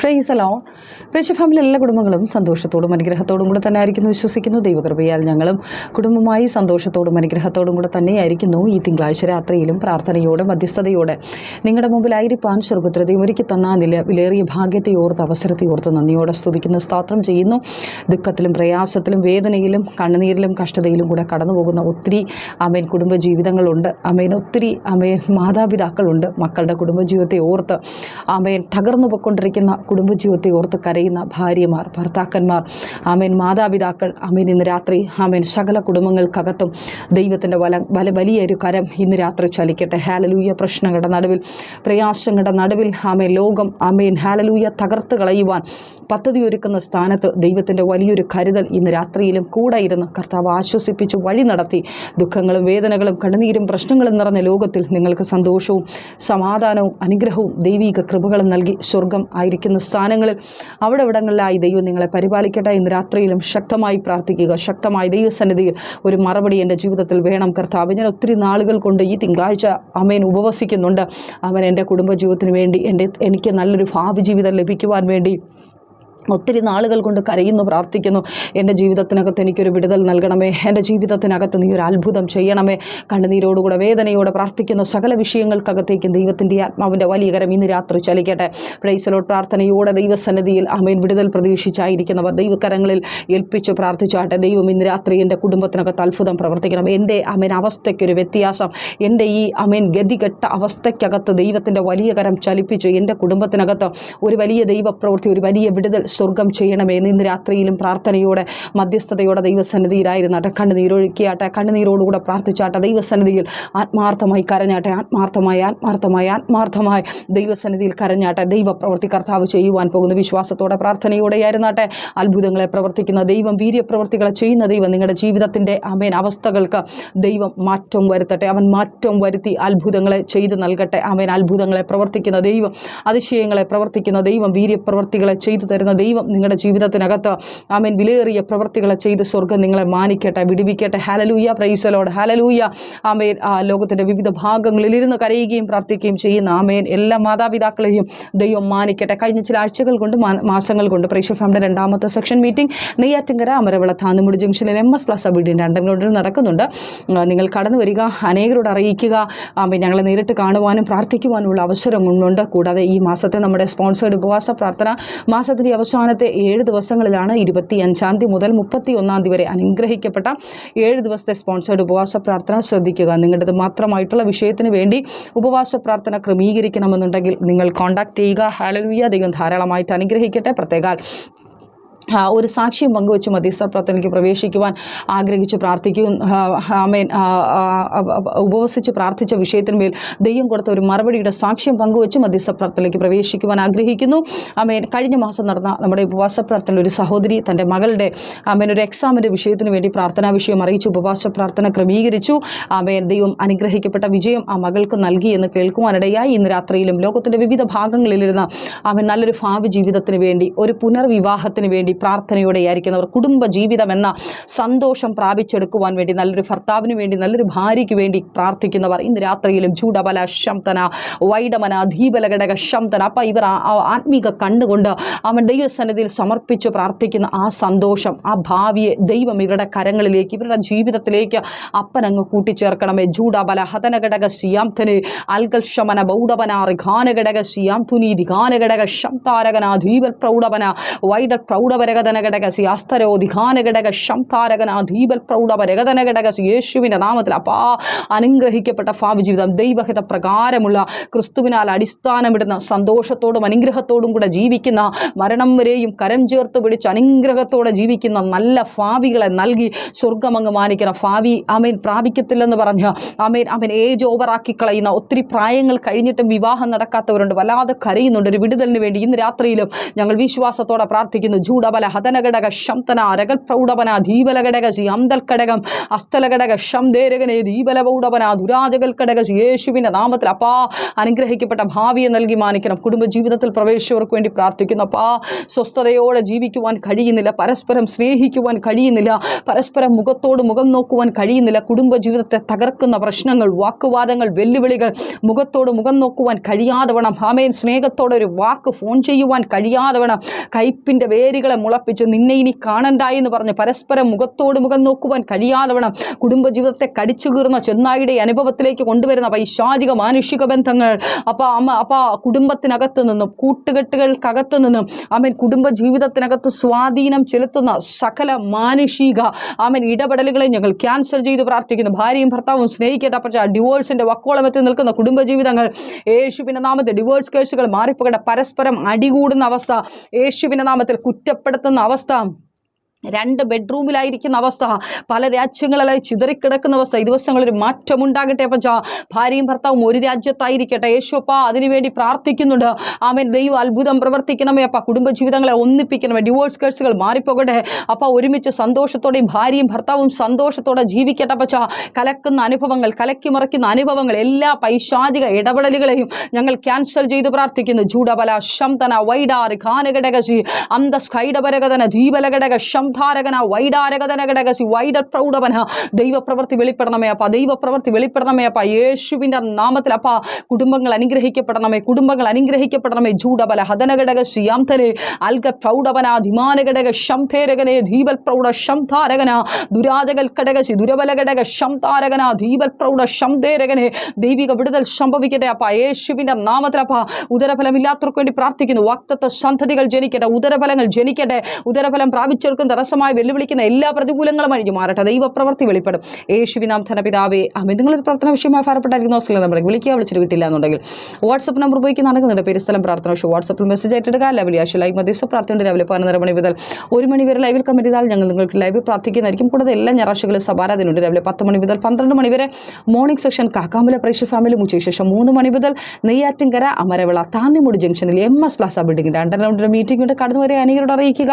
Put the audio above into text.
Trace hello പ്രേക്ഷ family എല്ലാ കുടുംബങ്ങളും സന്തോഷത്തോടും അനുഗ്രഹത്തോടും കൂടെ തന്നെ ആയിരിക്കുന്നു വിശ്വസിക്കുന്നു. ദൈവകൃപയാൽ ഞങ്ങളും കുടുംബമായി സന്തോഷത്തോടും അനുഗ്രഹത്തോടും കൂടെ തന്നെയായിരിക്കുന്നു. ഈ തിങ്കളാഴ്ച രാത്രിയിലും പ്രാർത്ഥനയോടെ മധ്യസ്ഥതയോടെ നിങ്ങളുടെ മുമ്പിലായിരിക്കാൻ സ്വർഗത്രതയും ഒരുക്കി തന്ന നില വിലേറിയ ഭാഗ്യത്തെ ഓർത്ത് അവസരത്തെ ഓർത്ത് നന്ദിയോടെ സ്തുതിക്കുന്ന. സ്തോത്രം ചെയ്യുന്നു. ദുഃഖത്തിലും പ്രയാസത്തിലും വേദനയിലും കണ്ണുനീരിലും കഷ്ടതയിലും കൂടെ കടന്നു പോകുന്ന ഒത്തിരി അമേൻ കുടുംബ ജീവിതങ്ങളുണ്ട് അമേൻ ഒത്തിരി അമേൻ മാതാപിതാക്കളുണ്ട്. മക്കളുടെ കുടുംബജീവിതത്തെ ഓർത്ത് അമേൻ തകർന്നു പോയിക്കൊണ്ടിരിക്കുന്ന കുടുംബജീവിതത്തെ ഓർത്ത് കരയുന്ന ഭാര്യമാർ ഭർത്താക്കന്മാർ. ആമേൻ. മാതാപിതാക്കൾ ആമേൻ. ഇന്ന് രാത്രി ആമേൻ. സകല കുടുംബങ്ങൾക്കകത്തും ദൈവത്തിന്റെ വല വല വലിയൊരു കരം ഇന്ന് രാത്രി ചലിക്കട്ടെ. ഹാലലൂയ പ്രശ്നങ്ങളുടെ നടുവിൽ പ്രയാസങ്ങളുടെ നടുവിൽ ആമേൻ. ലോകം ആമേൻ. ഹാലലൂയ തകർത്ത് കളയുവാൻ പദ്ധതി ഒരുക്കുന്ന സ്ഥാനത്ത് ദൈവത്തിന്റെ വലിയൊരു കരുതൽ ഇന്ന് രാത്രിയിലും കൂടെ ഇരുന്ന് കർത്താവ് ആശ്വസിപ്പിച്ച് വഴി നടത്തി ദുഃഖങ്ങളും വേദനകളും കണ്ണുനീരും പ്രശ്നങ്ങളും നിറഞ്ഞ ലോകത്തിൽ നിങ്ങൾക്ക് സന്തോഷവും സമാധാനവും അനുഗ്രഹവും ദൈവിക കൃപകളും നൽകി സ്വർഗം ആയിരിക്കുന്ന സ്ഥാനങ്ങളിൽ അവിടെ ഇവിടങ്ങളിലായി ദൈവം നിങ്ങളെ പരിപാലിക്കട്ടെ ഇന്ന് രാത്രിയിലും ശക്തമായി പ്രാർത്ഥിക്കുക. ശക്തമായി ദൈവസന്നിധിയിൽ ഒരു മറുപടി എന്റെ ജീവിതത്തിൽ വേണം. കർത്താവ് ഞാൻ ഒത്തിരി നാളുകൾ കൊണ്ട് ഈ തിങ്കളാഴ്ച അമ്മേൻ ഉപവസിക്കുന്നുണ്ട്. അവൻ എന്റെ കുടുംബജീവിതത്തിന് വേണ്ടി എന്റെ എനിക്ക് നല്ലൊരു ഭാവി ജീവിതം ലഭിക്കുവാൻ വേണ്ടി ഒത്തിരി നാളുകൾ കൊണ്ട് കരയുന്നു പ്രാർത്ഥിക്കുന്നു. എന്റെ ജീവിതത്തിനകത്ത് എനിക്കൊരു വിടുതൽ നൽകണമേ. എന്റെ ജീവിതത്തിനകത്ത് നീ ഒരു അത്ഭുതം ചെയ്യണമേ. കണ്ണുനീരോടുകൂടെ വേദനയോടെ പ്രാർത്ഥിക്കുന്ന സകല വിഷയങ്ങൾക്കകത്തേക്കും ദൈവത്തിന്റെ ആത്മാവിന്റെ വലിയ കരം ഇന്ന് രാത്രി ചലിക്കട്ടെ. പ്രൈസലോട്ട് പ്രാർത്ഥനയോടെ ദൈവസന്നിധിയിൽ അമേൻ വിടുതൽ പ്രതീക്ഷിച്ചായിരിക്കുന്നവർ ദൈവകരങ്ങളിൽ ഏൽപ്പിച്ച് പ്രാർത്ഥിച്ചാട്ടെ. ദൈവം ഇന്ന് രാത്രി എന്റെ കുടുംബത്തിനകത്ത് അത്ഭുതം പ്രവർത്തിക്കണം. എന്റെ അമേൻ അവസ്ഥയ്ക്കൊരു വ്യത്യാസം. എന്റെ ഈ അമേൻ ഗതികെട്ട അവസ്ഥയ്ക്കകത്ത് ദൈവത്തിന്റെ വലിയ കരം ചലിപ്പിച്ചു എന്റെ കുടുംബത്തിനകത്ത് ഒരു വലിയ ദൈവപ്രവൃത്തി ഒരു വലിയ വിടുതൽ സ്വർഗം ചെയ്യണമേ. ഇന്ന് രാത്രിയിലും പ്രാർത്ഥനയോടെ മധ്യസ്ഥതയോടെ ദൈവസന്നിധിയിലായിരുന്നാട്ടെ കണ്ണുനീരൊഴുക്കിയാട്ടെ കണ്ണുനീരോടുകൂടെ പ്രാർത്ഥിച്ചാട്ടെ. ദൈവസന്നിധിയിൽ ആത്മാർത്ഥമായി കരഞ്ഞാട്ടെ. ആത്മാർത്ഥമായി ആത്മാർത്ഥമായി ആത്മാർത്ഥമായി ദൈവസന്നിധിയിൽ കരഞ്ഞാട്ടെ. ദൈവപ്രവർത്തി കർത്താവ് ചെയ്യുവാൻ പോകുന്ന വിശ്വാസത്തോടെ പ്രാർത്ഥനയോടെ ആയിരുന്നാട്ടെ അത്ഭുതങ്ങളെ പ്രവർത്തിക്കുന്ന ദൈവം വീര്യപ്രവർത്തികളെ ചെയ്യുന്ന ദൈവം നിങ്ങളുടെ ജീവിതത്തിന്റെ അമേൻ അവസ്ഥകൾക്ക് ദൈവം മാറ്റം വരുത്തട്ടെ. അവൻ മാറ്റം വരുത്തി അത്ഭുതങ്ങളെ ചെയ്തു നൽകട്ടെ. അവൻ അത്ഭുതങ്ങളെ പ്രവർത്തിക്കുന്ന ദൈവം അതിശയങ്ങളെ പ്രവർത്തിക്കുന്ന ദൈവം വീര്യപ്രവർത്തികളെ ചെയ്തു തരുന്ന ദൈവം നിങ്ങളുടെ ജീവിതത്തിനകത്ത് ആമേൻ വിലയേറിയ പ്രവർത്തികളെ ചെയ്ത് സ്വർഗം നിങ്ങളെ മാനിക്കട്ടെ വിടിവിക്കട്ടെ. ഹാലലൂയ പ്രൈസലോട് ഹാലലൂയ ആമേൻ. ആ ലോകത്തിന്റെ വിവിധ ഭാഗങ്ങളിൽ ഇരുന്ന് കരയുകയും പ്രാർത്ഥിക്കുകയും ചെയ്യുന്ന ആമേൻ എല്ലാ മാതാപിതാക്കളെയും ദൈവം മാനിക്കട്ടെ. കഴിഞ്ഞ ചില ആഴ്ചകൾ കൊണ്ട് മാസങ്ങൾ കൊണ്ട് പ്രേക്ഷ ഫാമിന്റെ രണ്ടാമത്തെ സെക്ഷൻ മീറ്റിംഗ് നെയ്യാറ്റിങ്കര അമരവിള താന്നുമുടി ജംഗ്ഷനിൽ എം എസ് പ്ലസ് വീടിന്റെ ഗ്രൗണ്ടിൽ നടക്കുന്നുണ്ട്. നിങ്ങൾ കടന്നു വരിക അനേകരോട് അറിയിക്കുക ആമേൻ ഞങ്ങളെ നേരിട്ട് കാണുവാനും പ്രാർത്ഥിക്കുവാനുമുള്ള അവസരം ഉണ്ട് കൂടാതെ ഈ മാസത്തെ നമ്മുടെ സ്പോൺസേഡ് ഉപവാസ പ്രാർത്ഥന മാസത്തിന്റെ അവസാനത്തെ ഏഴ് ദിവസങ്ങളിലാണ് ഇരുപത്തി അഞ്ചാം തീയതി മുതൽ മുപ്പത്തി ഒന്നാം തീയതി വരെ അനുഗ്രഹിക്കപ്പെട്ട ഏഴ് ദിവസത്തെ സ്പോൺസേഡ് ഉപവാസ പ്രാർത്ഥന ശ്രദ്ധിക്കുക. നിങ്ങളുടേത് മാത്രമായിട്ടുള്ള വിഷയത്തിന് വേണ്ടി ഉപവാസ പ്രാർത്ഥന ക്രമീകരിക്കണമെന്നുണ്ടെങ്കിൽ നിങ്ങൾ കോൺടാക്ട് ചെയ്യുക. ഹാലലുയ്യ ദൈവം ധാരാളമായിട്ട് അനുഗ്രഹിക്കട്ടെ. പ്രത്യേകാൽ ആ, ഒരു സാക്ഷ്യം പങ്കുവെച്ച് മധ്യസ്ഥ പ്രാർത്ഥനയ്ക്ക് പ്രവേശിക്കുവാൻ ആഗ്രഹിച്ച് പ്രാർത്ഥിക്കും. ആമേൻ. ഉപവസിച്ച് പ്രാർത്ഥിച്ച വിഷയത്തിന്മേൽ ദൈവം കൊടുത്ത ഒരു മറുപടിയുടെ സാക്ഷ്യം പങ്കുവെച്ച് മധ്യസ്ഥ പ്രാർത്ഥനയ്ക്ക് പ്രവേശിക്കുവാൻ ആഗ്രഹിക്കുന്നു. ആമേൻ. കഴിഞ്ഞ മാസം നടന്ന നമ്മുടെ ഉപവാസ പ്രാർത്ഥന ഒരു സഹോദരി തന്റെ മകളുടെ ആമേൻ ഒരു എക്സാമിന്റെ വിഷയത്തിന് വേണ്ടി പ്രാർത്ഥനാ വിഷയം അറിയിച്ച്. ഉപവാസ പ്രാർത്ഥന ക്രമീകരിച്ചു. ആമേൻ. ദൈവം അനുഗ്രഹിക്കപ്പെട്ട വിജയം ആ മകൾക്ക് നൽകി എന്ന് കേൾക്കുവാനിടയായി. ഇന്ന് രാത്രിയിലും ലോകത്തിന്റെ വിവിധ ഭാഗങ്ങളിലിരുന്ന ആമേൻ നല്ലൊരു ഭാവി ജീവിതത്തിന് വേണ്ടി ഒരു പുനർവിവാഹത്തിന് വേണ്ടി പ്രാർത്ഥനയോടെയായിരിക്കുന്നവർ കുടുംബ ജീവിതം എന്ന സന്തോഷം പ്രാപിച്ചെടുക്കുവാൻ വേണ്ടി നല്ലൊരു ഭർത്താവിന് വേണ്ടി നല്ലൊരു ഭാര്യയ്ക്ക് വേണ്ടി പ്രാർത്ഥിക്കുന്നവർ. ഇന്ന് രാത്രിയിലും ചൂടബല ശംതന വൈഡമന ധീബലഘടക ശംതന അപ്പം ഇവർ ആത്മീക കണ്ണുകൊണ്ട് അവൻ ദൈവസന്നിധിയിൽ സമർപ്പിച്ച് പ്രാർത്ഥിക്കുന്ന ആ സന്തോഷം ആ ഭാവിയെ ദൈവം ഇവരുടെ കരങ്ങളിലേക്ക് ഇവരുടെ ജീവിതത്തിലേക്ക് അപ്പനങ്ങ് കൂട്ടിച്ചേർക്കണമേ. ജൂഡബല ഹതനഘടക സിയാംതന് അൽഗൽ ശമന ബൗഡവന റിഘാനഘടക സിയാംതുനി രിഘാനഘടക ശംതാരകന ധീപൽ പ്രൗഢവന വൈഡ പ്രൗഢവരകതനഘടക സിയാസ്തരോ ധിഘാനഘടക ശംതാരകന ധീപൽ പ്രൗഢവരകതനഘടക യേശുവിന്റെ നാമത്തിൽ അപ്പാ അനുഗ്രഹിക്കപ്പെട്ട ഭാവി ജീവിതം ദൈവഹിത പ്രകാരമുള്ള ക്രിസ്തുവിനാൽ അടിസ്ഥാനമിടുന്ന സന്തോഷത്തോടും അനുഗ്രഹത്തോടും കൂടെ ജീവിക്കുന്ന മരണം വരെയും കരം ചേർത്ത് പിടിച്ച് അനുഗ്രഹത്തോടെ ജീവിക്കുന്ന നല്ല ഭാവികളെ നൽകി സ്വർഗമങ്ങ് മാനിക്കണം ഭാവി അമേൻ പ്രാപിക്കത്തില്ലെന്ന് പറഞ്ഞ് അമേൻ അമേൻ ഏജ് ഓവറാക്കി കളയുന്ന ഒത്തിരി പ്രായങ്ങൾ കഴിഞ്ഞിട്ടും വിവാഹം നടക്കാത്തവരുണ്ട് വല്ലാതെ കരയുന്നുണ്ട്. ഒരു വിടുതലിന് വേണ്ടി ഇന്ന് രാത്രിയിലും ഞങ്ങൾ വിശ്വാസത്തോടെ പ്രാർത്ഥിക്കുന്നു. ജൂഡ ജൂഡബല ഹതനഘടക ശംതന അരകൽ പ്രൗഢവന അന്തൽ ഘടകം അസ്തല ഘടക ശംദേരകനെ ദീപലപൗഢവന ദുരാജകൽ ഘടകശി യേശുവിന്റെ നാമത്തിൽ അപ്പാ അനുഗ്രഹിക്കപ്പെട്ട ഭാവിയെ നൽകി മാനിക്കണം. കുടുംബജീവിതത്തിൽ പ്രവേശിച്ചവർക്ക് വേണ്ടി പ്രാർത്ഥിക്കുന്നു അപ്പാ. സ്വസ്ഥതയോടെ ജീവിക്കുവാൻ കഴിയുന്നില്ല. പരസ്പരം സ്നേഹിക്കുവാൻ കഴിയുന്നില്ല. പരസ്പരം മുഖത്തോട് മുഖം നോക്കുവാൻ കഴിയുന്നില്ല. കുടുംബജീവിതത്തെ തകർക്കുന്ന പ്രശ്നങ്ങൾ വാക്കുവാദങ്ങൾ വെല്ലുവിളികൾ മുഖത്തോട് മുഖം നോക്കുവാൻ കഴിയാതെ വേണം. ഹാമേൻ സ്നേഹത്തോടെ ഒരു വാക്ക് ഫോൺ ചെയ്യുവാൻ കഴിയാതെ വേണം. കയ്പിന്റെ വേരുകളെ മുളപ്പിച്ച് നിന്നെ ഇനി കാണണ്ട എന്ന് പറഞ്ഞ് പരസ്പരം മുഖത്തോട് മുഖം നോക്കുവാൻ കഴിയാതെ വേണം കുടുംബജീവിതത്തെ കടിച്ചു കീറുന്ന ചെന്നായിയുടെ അനുഭവത്തിലേക്ക് കൊണ്ടുവരുന്ന പൈശാചിക മാനുഷിക ബന്ധങ്ങൾ. അപ്പോൾ അമ്മ അപ്പോൾ കുടുംബത്തിനകത്ത് നിന്നും കൂട്ടുകെട്ടുകൾക്കകത്ത് നിന്നും അമ്മൻ കുടുംബ ജീവിതത്തിനകത്ത് സ്വാധീനം ചെലുത്തുന്ന സകല മാനുഷിക അമ്മൻ ഇടപെടലുകളെ ഞങ്ങൾ ക്യാൻസൽ ചെയ്ത് പ്രാർത്ഥിക്കുന്നു. ഭാര്യയും ഭർത്താവും സ്നേഹിക്കട്ടെ. പക്ഷേ ഡിവോഴ്സിന്റെ വക്കോളമെത്തി നിൽക്കുന്ന കുടുംബജീവിതങ്ങൾ. യേശുവിന്റെ നാമത്തെ ഡിവോഴ്സ് കേസുകൾ മാറിപ്പോകട്ടെ. പരസ്പരം അടികൂടുന്ന അവസ്ഥ. യേശുവിന്റെ നാമത്തിൽ കുറ്റപ്പെടുത്തുന്ന അവസ്ഥ രണ്ട് ബെഡ്റൂമിലായിരിക്കുന്ന അവസ്ഥ. പല രാജ്യങ്ങളിലായി ചിതറിക്കിടക്കുന്ന അവസ്ഥ. ഈ ദിവസങ്ങളിൽ മാറ്റമുണ്ടാകട്ടെ പച്ച ഭാര്യയും ഭർത്താവും ഒരു രാജ്യത്തായിരിക്കട്ടെ. യേശുപ്പ അതിനുവേണ്ടി പ്രാർത്ഥിക്കുന്നുണ്ട്. ആമൻ. ദൈവം അത്ഭുതം പ്രവർത്തിക്കണമേ അപ്പ കുടുംബജീവിതങ്ങളെ ഒന്നിപ്പിക്കണമേ ഡിവോഴ്സ് കേസുകൾ മാറിപ്പോകട്ടെ. അപ്പ ഒരുമിച്ച് സന്തോഷത്തോടെയും ഭാര്യയും ഭർത്താവും സന്തോഷത്തോടെ ജീവിക്കട്ടെ പച്ച കലക്കുന്ന അനുഭവങ്ങൾ കലക്കി മറിക്കുന്ന അനുഭവങ്ങൾ എല്ലാ പൈശാചിക ഇടപെടലുകളെയും ഞങ്ങൾ ക്യാൻസൽ ചെയ്ത് പ്രാർത്ഥിക്കുന്നു. ജൂഡബല ശംതന വൈഡാർ ഘാനഘടകശി അന്തസ്കൈഡപരകതന ദീപലഘടക ശംധാരകന വൈഡാരകതനഘടകശി വൈഡ പ്രൗഢവന ദൈവപ്രവൃത്തി വെളിപ്പെടണമേ അപ്പ ദൈവപ്രവൃത്തി വെളിപ്പെടണമേ അപ്പ. യേശുവിന്റെ നാമത്തിൽ അപ്പ കുടുംബങ്ങൾ അനുഗ്രഹിക്കപ്പെടണമേ കുടുംബങ്ങൾ അനുഗ്രഹിക്കപ്പെടണമേ. ജൂഡബല ഹതനഘടക അംതലെ അൽഗ പ്രൗഢവന ധിമാനഘടക ശംധേരകനെ ധീപൽ പ്രൗഢ ശംധാരകന ദുരാജകൽ ഘടകശി ദുരബലഘടക ശംതാരകന ധീപൽ പ്രൗഢ ശംധേരകനെ ദൈവിക വിടുതൽ സംഭവിക്കട്ടെ അപ്പ. യേശുവിന്റെ നാമത്തിൽ അപ്പ ഉദരഫലമില്ലാത്തവർക്ക് വേണ്ടി പ്രാർത്ഥിക്കുന്നു. വക്തത്വ സന്തതികൾ ജനിക്കട്ടെ ഉദരഫലങ്ങൾ ജനിക്കട്ടെ. ഉദരഫലം പ്രാപിച്ചവർക്കും തടസ്സമായി വെല്ലുവിളിക്കുന്ന എല്ലാ പ്രതികൂലങ്ങളും അഴിഞ്ഞു മാറട്ടെ. ദൈവപ്രവൃത്തി വെളിപ്പെടും. യേശുവിനാം ധനപിതാവേ അമ്മ നിങ്ങളൊരു പ്രാർത്ഥന വിഷയമായി ഭാരപ്പെട്ടായിരിക്കുന്ന ഹോസ്റ്റലിൽ നമ്പർ വിളിക്കുക. വിളിച്ചിട്ട് കിട്ടില്ല എന്നുണ്ടെങ്കിൽ വാട്സപ്പ് നമ്പർ ഉപയോഗിക്കുന്ന നടക്കുന്നുണ്ട് പേര് സ്ഥലം പ്രാർത്ഥന വിഷയം വാട്സപ്പിൽ മെസ്സേജ് ആയിട്ടെടുക്കുക ലൈവ് ആശു ലൈവ് മധ്യസ്ഥ പ്രാർത്ഥനയുടെ രാവിലെ പതിനൊന്നര മണി മുതൽ ഒരു മണി വരെ ലൈവിൽ കമ്മിറ്റ് ചെയ്താൽ ഞങ്ങൾ നിങ്ങൾക്ക് ലൈവിൽ പ്രാർത്ഥിക്കുന്നതായിരിക്കും. കൂടാതെ എല്ലാ ഞായറാഴ്ചകളും സഭാരാധനുണ്ട് രാവിലെ പത്ത് മണി മുതൽ പന്ത്രണ്ട് മണി വരെ മോർണിംഗ് സെക്ഷൻ കാക്കാമ്പല പ്രേക്ഷ ഫാമിലി ഉച്ചയ്ക്ക് ശേഷം മൂന്ന് മണി മുതൽ നെയ്യാറ്റിൻകര അമരവിള താന്നിമുടി ജംഗ്ഷനിൽ എം എസ് പ്ലാസ ബിൽഡിംഗിന്റെ അണ്ടർ റൗണ്ടിന്റെ മീറ്റിംഗ് ഉണ്ട്. കടന്നു വരെ അനേകരോട് അറിയിക്കുക.